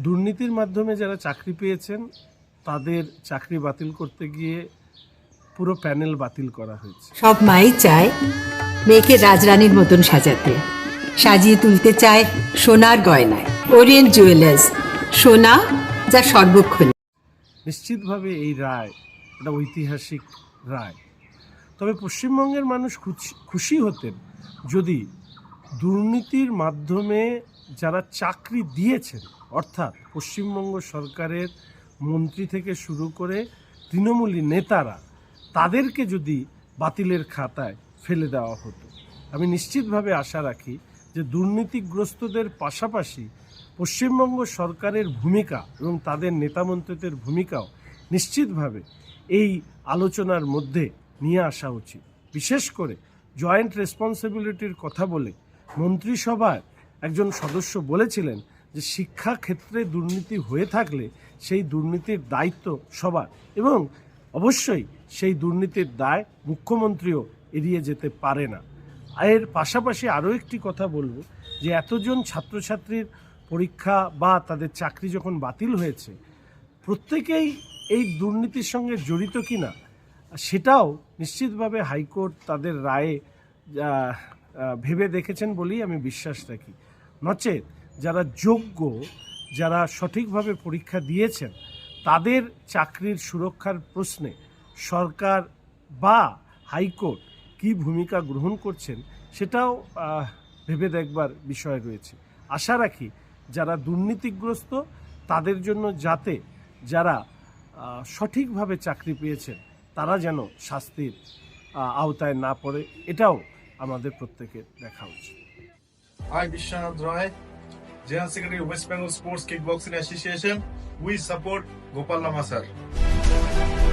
দুর্নীতির মাধ্যমে যারা চাকরি পেয়েছেন তাদের চাকরি বাতিল করতে গিয়ে পুরো প্যানেল বাতিল করা হয়েছে। সব মাই চায় মেয়েকে রাজরানীর মতন সাজাতে। সাজিয়ে তুলতে চায় সোনার গয়নায়। ওরিয়েন্ট জুয়েলার্স সোনা যা সর্বক্ষণ নিশ্চিতভাবে এই রায় একটা ঐতিহাসিক রায়। তবে পশ্চিমবঙ্গের মানুষ খুশি- খুশি হতেন যদি দুর্নীতির মাধ্যমে যারা চাকরি দিয়েছেন অর্থাৎ পশ্চিমবঙ্গ সরকারের মন্ত্রী থেকে শুরু করে তৃণমূলী নেতারা তাদেরকে যদি বাতিলের খাতায় ফেলে দেওয়া হতো, আমি নিশ্চিতভাবে আশা রাখি যে দুর্নীতিগ্রস্তদের পাশাপাশি পশ্চিমবঙ্গ সরকারের ভূমিকা এবং তাদের নেতামন্ত্রীদের ভূমিকাও নিশ্চিতভাবে এই আলোচনার মধ্যে নিয়ে আসা উচিত। বিশেষ করে জয়েন্ট রেসপন্সিবিলিটির কথা বলে মন্ত্রিসভার একজন সদস্য বলেছিলেন যে শিক্ষা ক্ষেত্রে দুর্নীতি হয়ে থাকলে সেই দুর্নীতির দায়িত্ব সবার এবং অবশ্যই সেই দুর্নীতির দায় মুখ্যমন্ত্রীও এড়িয়ে যেতে পারে না। এর পাশাপাশি আরও একটি কথা বলব যে এতজন ছাত্রছাত্রীর পরীক্ষা বা তাদের চাকরি যখন বাতিল হয়েছে, প্রত্যেকেই এই দুর্নীতির সঙ্গে জড়িত কিনা সেটাও নিশ্চিতভাবে হাইকোর্ট তাদের রায়ে ভেবে দেখেছেন বলেই আমি বিশ্বাস রাখি। নচেত যারা যোগ্য যারা সঠিকভাবে পরীক্ষা দিয়েছেন তাদের চাকরির সুরক্ষার প্রশ্নে সরকার বা হাইকোর্ট কী ভূমিকা গ্রহণ করছেন সেটাও ভেবে দেখবার বিষয় রয়েছে। আশা রাখি যারা দুর্নীতিগ্রস্ত তাদের জন্য যাতে যারা সঠিকভাবে চাকরি পেয়েছেন তারা যেন শাস্তির আওতায় না পড়ে এটাও আমাদের প্রত্যেকের দেখা উচিত। I, Vishwanath Roy, general secretary West Bengal sports kickboxing association we support Gopal Lama sir